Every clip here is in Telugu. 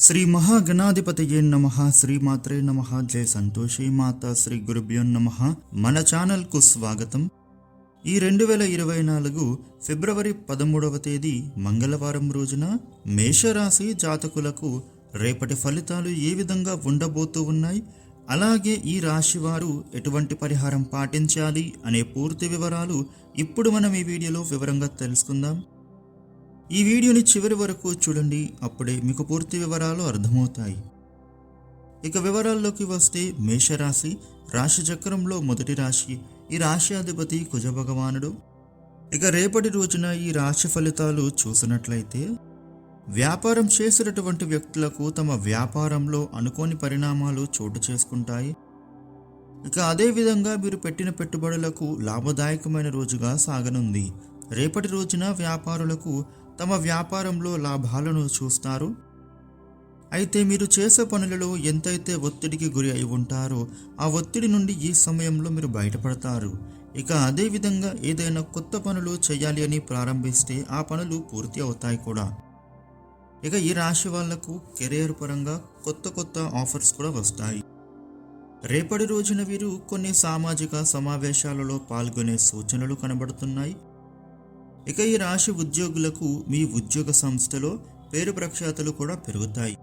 శ్రీ మహాగణాధిపతయే నమ శ్రీమాత్రే నమ జయ సంతోషి మాత శ్రీ గురుభ్యో నమ. మన ఛానల్కు స్వాగతం. ఈ రెండు వేల ఇరవై నాలుగు ఫిబ్రవరి పదమూడవ తేదీ మంగళవారం రోజున మేషరాశి జాతకులకు రేపటి ఫలితాలు ఏ విధంగా ఉండబోతూ ఉన్నాయి? అలాగే ఈ రాశి వారు ఎటువంటి పరిహారం పాటించాలి? అనే పూర్తి వివరాలు ఇప్పుడు మనం ఈ వీడియోలో వివరంగా తెలుసుకుందాం. ఈ వీడియోని చివరి వరకు చూడండి అప్పుడే మీకు పూర్తి వివరాలు అర్థమవుతాయి. ఇక వివరాల్లోకి వస్తే మేషరాశి రాశి చక్రంలో మొదటి రాశి ఈ రాశి అధిపతి కుజ భగవానుడు ఇక రేపటి రోజున ఈ రాశి ఫలితాలు చూసినట్లయితే వ్యాపారం చేసినటువంటి వ్యక్తులకు తమ వ్యాపారంలో అనుకోని పరిణామాలు చోటు చేసుకుంటాయి. ఇక అదేవిధంగా మీరు పెట్టిన పెట్టుబడులకు లాభదాయకమైన రోజుగా సాగనుంది. రేపటి రోజున వ్యాపారులకు తమ వ్యాపారంలో లాభాలను చూస్తారు. అయితే మీరు చేసే పనులలో ఎంతైతే ఒత్తిడికి గురి అయి ఉంటారో ఆ ఒత్తిడి నుండి ఈ సమయంలో మీరు బయటపడతారు. ఇక అదేవిధంగా ఏదైనా కొత్త పనులు చేయాలి అని ప్రారంభిస్తే ఆ పనులు పూర్తి అవుతాయి కూడా. ఇక ఈ రాశి వాళ్ళకు కెరియర్ పరంగా కొత్త కొత్త ఆఫర్స్ కూడా వస్తాయి. రేపటి రోజున వీరు కొన్ని సామాజిక సమావేశాలలో పాల్గొనే సూచనలు కనబడుతున్నాయి. ఇక ఈ రాశి ఉద్యోగులకు మీ ఉద్యోగ సంస్థలో పేరు ప్రఖ్యాతలు కూడా పెరుగుతాయి.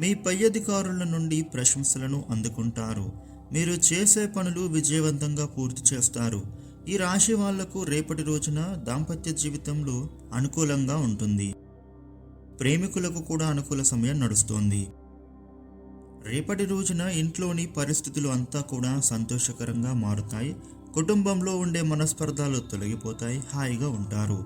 మీ పై అధికారుల నుండి ప్రశంసలను అందుకుంటారు. మీరు చేసే పనులు విజయవంతంగా పూర్తి చేస్తారు. ఈ రాశి వాళ్ళకు రేపటి రోజున దాంపత్య జీవితంలో అనుకూలంగా ఉంటుంది. ప్రేమికులకు కూడా అనుకూల సమయం నడుస్తోంది. రేపటి రోజున ఇంట్లోని పరిస్థితులు అంతా కూడా సంతోషకరంగా మారుతాయి. కుటుంబంలో ఉండే మనస్పర్ధాలు తొలగిపోతాయి హాయిగా ఉంటారు.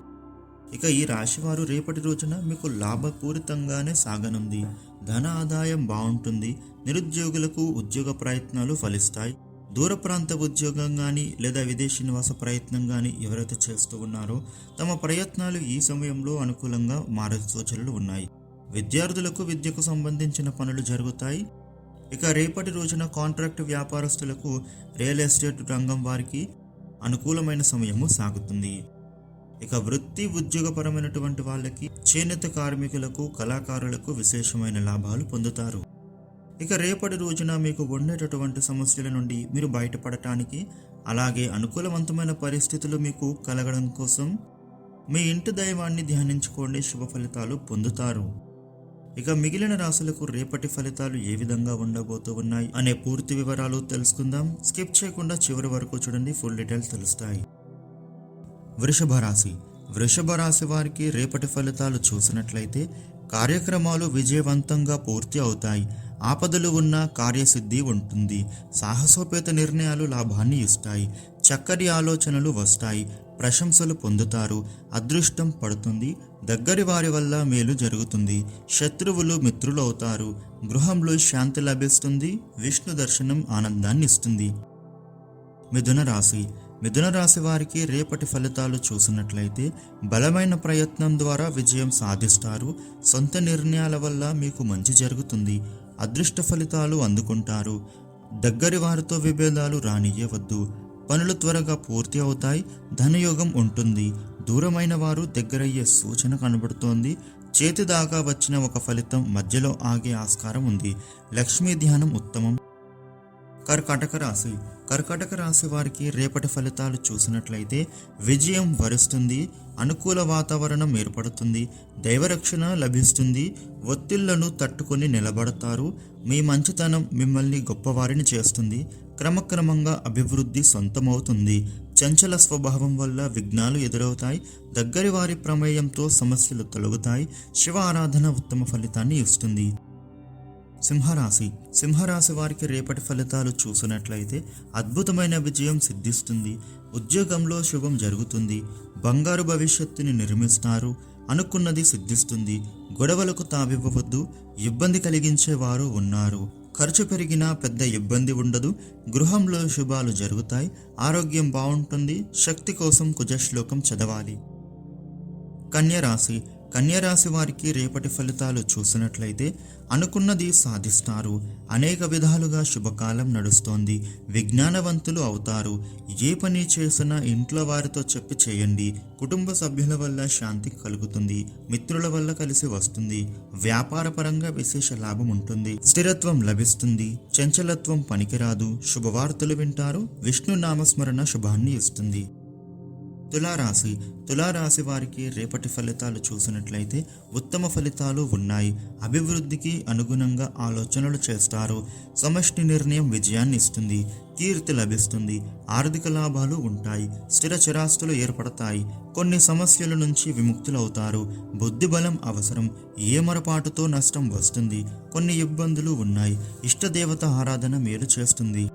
ఇక ఈ రాశివారు రేపటి రోజున మీకు లాభపూరితంగానే సాగనుంది. ధన ఆదాయం బాగుంటుంది నిరుద్యోగులకు ఉద్యోగ ప్రయత్నాలు ఫలిస్తాయి. దూర ప్రాంత ఉద్యోగం కానీ లేదా విదేశీ నివాస ప్రయత్నం కానీ ఎవరైతే చేస్తూ ఉన్నారో తమ ప్రయత్నాలు ఈ సమయంలో అనుకూలంగా మారే సూచనలు ఉన్నాయి. విద్యార్థులకు విద్యకు సంబంధించిన పనులు జరుగుతాయి. ఇక రేపటి రోజున కాంట్రాక్ట్ వ్యాపారస్తులకు రియల్ ఎస్టేట్ రంగం వారికి అనుకూలమైన సమయము సాగుతుంది. ఇక వృత్తి ఉద్యోగపరమైనటువంటి వాళ్ళకి చేనేత కార్మికులకు కళాకారులకు విశేషమైన లాభాలు పొందుతారు. ఇక రేపటి రోజున మీకు ఉండేటటువంటి సమస్యల నుండి మీరు బయటపడటానికి అలాగే అనుకూలవంతమైన పరిస్థితులు మీకు కలగడం కోసం మీ ఇంటి దైవాన్ని ధ్యానించుకోండి. శుభ ఫలితాలు పొందుతారు. ఇక మిగిలిన రాశులకు రేపటి ఫలితాలు ఏ విధంగా ఉండబోతూ ఉన్నాయి అనే పూర్తి వివరాలు తెలుసుకుందాం. స్కిప్ చేయకుండా చివరి వరకు చూడండి ఫుల్ డీటెయిల్స్ తెలుస్తాయి. వృషభ రాశి. వృషభ రాశి వారికి రేపటి ఫలితాలు చూసినట్లయితే కార్యక్రమాలు విజయవంతంగా పూర్తి అవుతాయి. ఆపదలు ఉన్న కార్యసిద్ధి ఉంటుంది. సాహసోపేత నిర్ణయాలు లాభాన్ని ఇస్తాయి. చక్కటి ఆలోచనలు వస్తాయి. ప్రశంసలు పొందుతారు. అదృష్టం పడుతుంది. దగ్గరి వారి వల్ల మేలు జరుగుతుంది. శత్రువులు మిత్రులు అవుతారు గృహంలో శాంతి లభిస్తుంది. విష్ణు దర్శనం ఆనందాన్ని ఇస్తుంది. మిథున రాశి. మిథున రాశి వారికి రేపటి ఫలితాలు చూసినట్లయితే బలమైన ప్రయత్నం ద్వారా విజయం సాధిస్తారు. సొంత నిర్ణయాల వల్ల మీకు మంచి జరుగుతుంది. అదృష్ట ఫలితాలు అందుకుంటారు. దగ్గరి వారితో విభేదాలు రానియ్యవద్దు. పనులు త్వరగా పూర్తి అవుతాయి. ధనయోగం ఉంటుంది. దూరమైన వారు దగ్గరయ్యే సూచన కనబడుతోంది. చేతి దాకా వచ్చిన ఒక ఫలితం మధ్యలో ఆగే ఆస్కారం ఉంది. లక్ష్మీ ధ్యానం ఉత్తమం. కర్కాటక రాశి. కర్కాటక రాశి వారికి రేపటి ఫలితాలు చూసినట్లయితే విజయం వరుస్తుంది. అనుకూల వాతావరణం ఏర్పడుతుంది. దైవరక్షణ లభిస్తుంది. ఒత్తిళ్ళను తట్టుకొని నిలబడతారు. మీ మంచితనం మిమ్మల్ని గొప్పవారిని చేస్తుంది. క్రమక్రమంగా అభివృద్ధి సొంతమవుతుంది. చంచల స్వభావం వల్ల విఘ్నాలు ఎదురవుతాయి. దగ్గరి వారి ప్రమేయంతో సమస్యలు తొలగుతాయి. శివ ఆరాధన ఉత్తమ ఫలితాన్ని ఇస్తుంది. సింహరాశి. సింహరాశి వారికి రేపటి ఫలితాలు చూసినట్లయితే అద్భుతమైన విజయం సిద్ధిస్తుంది. ఉద్యోగంలో శుభం జరుగుతుంది. బంగారు భవిష్యత్తుని నిర్మిస్తారు. అనుకున్నది సిద్ధిస్తుంది. గొడవలకు తావివ్వవద్దు. ఇబ్బంది కలిగించే వారు ఉన్నారు. ఖర్చు పెరిగినా పెద్ద ఇబ్బంది ఉండదు. గృహంలో శుభాలు జరుగుతాయి. ఆరోగ్యం బాగుంటుంది. శక్తి కోసం కుజశ్లోకం చదవాలి. కన్యరాశి. కన్యరాశి వారికి రేపటి ఫలితాలు చూసినట్లయితే అనుకున్నది సాధిస్తారు. అనేక విధాలుగా శుభకాలం నడుస్తోంది. విజ్ఞానవంతులు అవుతారు. ఏ పని చేసినా ఇంట్లో వారితో చెప్పి చేయండి. కుటుంబ సభ్యుల వల్ల శాంతి కలుగుతుంది. మిత్రుల వల్ల కలిసి వస్తుంది. వ్యాపారపరంగా విశేష లాభం ఉంటుంది. స్థిరత్వం లభిస్తుంది. చంచలత్వం పనికిరాదు. శుభవార్తలు వింటారు. విష్ణు నామస్మరణ శుభాన్ని ఇస్తుంది. తులారాశి. తులారాశి వారికి రేపటి ఫలితాలు చూసినట్లయితే ఉత్తమ ఫలితాలు ఉన్నాయి. అభివృద్ధికి అనుగుణంగా ఆలోచనలు చేస్తారు. సమష్టి నిర్ణయం విజయాన్ని ఇస్తుంది. కీర్తి లభిస్తుంది. ఆర్థిక లాభాలు ఉంటాయి. స్థిర చిరాస్తులు ఏర్పడతాయి. కొన్ని సమస్యల నుంచి విముక్తులవుతారు. బుద్ధి బలం అవసరం. ఏ మరపాటుతో నష్టం వస్తుంది? కొన్ని ఇబ్బందులు ఉన్నాయి. ఇష్టదేవత ఆరాధన మేలు చేస్తుంది.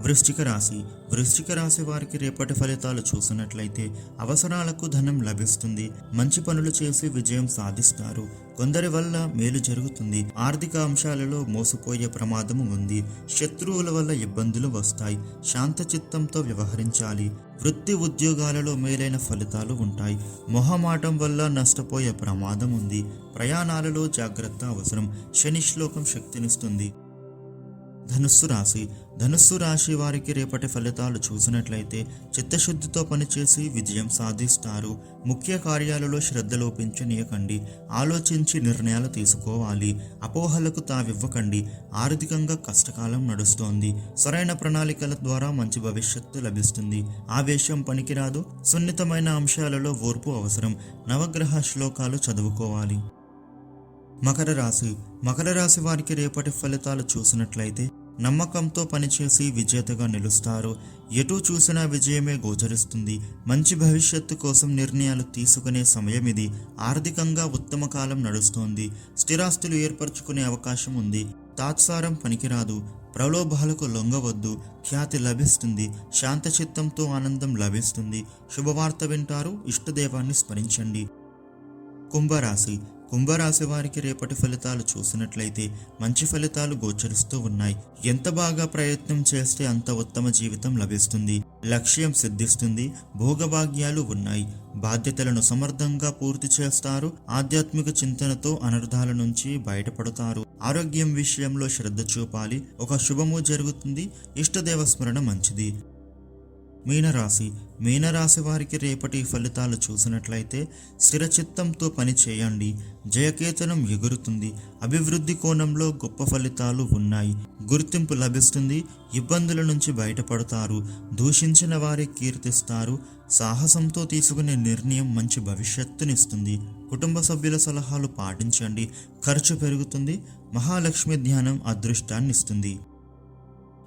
వృశ్చిక రాశి. వృశ్చిక రాశి వారికి రేపటి ఫలితాలు చూసినట్లయితే అవసరాలకు ధనం లభిస్తుంది. మంచి పనులు చేసి విజయం సాధిస్తారు. కొందరి వల్ల మేలు జరుగుతుంది. ఆర్థిక అంశాలలో మోసపోయే ప్రమాదము ఉంది. శత్రువుల వల్ల ఇబ్బందులు వస్తాయి. శాంత చిత్తంతో వ్యవహరించాలి. వృత్తి ఉద్యోగాలలో మేలైన ఫలితాలు ఉంటాయి. మొహమాటం వల్ల నష్టపోయే ప్రమాదం ఉంది. ప్రయాణాలలో జాగ్రత్త అవసరం. శని శ్లోకం శక్తినిస్తుంది. ధనుస్సు రాశి. ధనుస్సు రాశి వారికి రేపటి ఫలితాలు చూసినట్లయితే చిత్తశుద్ధితో పనిచేసి విజయం సాధిస్తారు. ముఖ్య కార్యాలలో శ్రద్ధ లోపించనీయకండి. ఆలోచించి నిర్ణయాలు తీసుకోవాలి. అపోహలకు తావివ్వకండి. ఆర్థికంగా కష్టకాలం నడుస్తోంది. సరైన ప్రణాళికల ద్వారా మంచి భవిష్యత్తు లభిస్తుంది. ఆవేశం పనికిరాదు. సున్నితమైన అంశాలలో ఓర్పు అవసరం. నవగ్రహ శ్లోకాలు చదువుకోవాలి. మకర రాశి. మకర రాశి వారికి రేపటి ఫలితాలు చూసినట్లయితే నమ్మకంతో పనిచేసి విజేతగా నిలుస్తారు. ఎటు చూసినా విజయమే గోచరిస్తుంది. మంచి భవిష్యత్తు కోసం నిర్ణయాలు తీసుకునే సమయం ఇది. ఆర్థికంగా ఉత్తమ కాలం నడుస్తోంది. స్థిరాస్తులు ఏర్పరచుకునే అవకాశం ఉంది. తాత్సారం పనికిరాదు. ప్రలోభాలకు లొంగవద్దు. ఖ్యాతి లభిస్తుంది. శాంతచిత్తంతో ఆనందం లభిస్తుంది. శుభవార్త వింటారు. ఇష్టదేవాన్ని స్మరించండి. కుంభరాశి. కుంభరాశి వారికి రేపటి ఫలితాలు చూసినట్లయితే మంచి ఫలితాలు గోచరిస్తూ ఉన్నాయి. ఎంత బాగా ప్రయత్నం చేస్తే అంత ఉత్తమ జీవితం లభిస్తుంది. లక్ష్యం సిద్ధిస్తుంది. భోగభాగ్యాలు ఉన్నాయి. బాధ్యతలను సమర్థంగా పూర్తి చేస్తారు. ఆధ్యాత్మిక చింతనతో అనర్థాల నుంచి బయటపడతారు. ఆరోగ్యం విషయంలో శ్రద్ధ చూపాలి. ఒక శుభము జరుగుతుంది. ఇష్టదేవ స్మరణ మంచిది. మీనరాశి. మీనరాశి వారికి రేపటి ఫలితాలు చూసినట్లయితే స్థిరచిత్తంతో పని చేయండి. జయకేతనం ఎగురుతుంది. అభివృద్ధి కోణంలో గొప్ప ఫలితాలు ఉన్నాయి. గుర్తింపు లభిస్తుంది. ఇబ్బందుల నుంచి బయటపడతారు. దూషించిన వారి కీర్తిస్తారు. సాహసంతో తీసుకునే నిర్ణయం మంచి భవిష్యత్తునిస్తుంది. కుటుంబ సభ్యుల సలహాలు పాటించండి. ఖర్చు పెరుగుతుంది. మహాలక్ష్మి ధ్యానం అదృష్టాన్నిస్తుంది.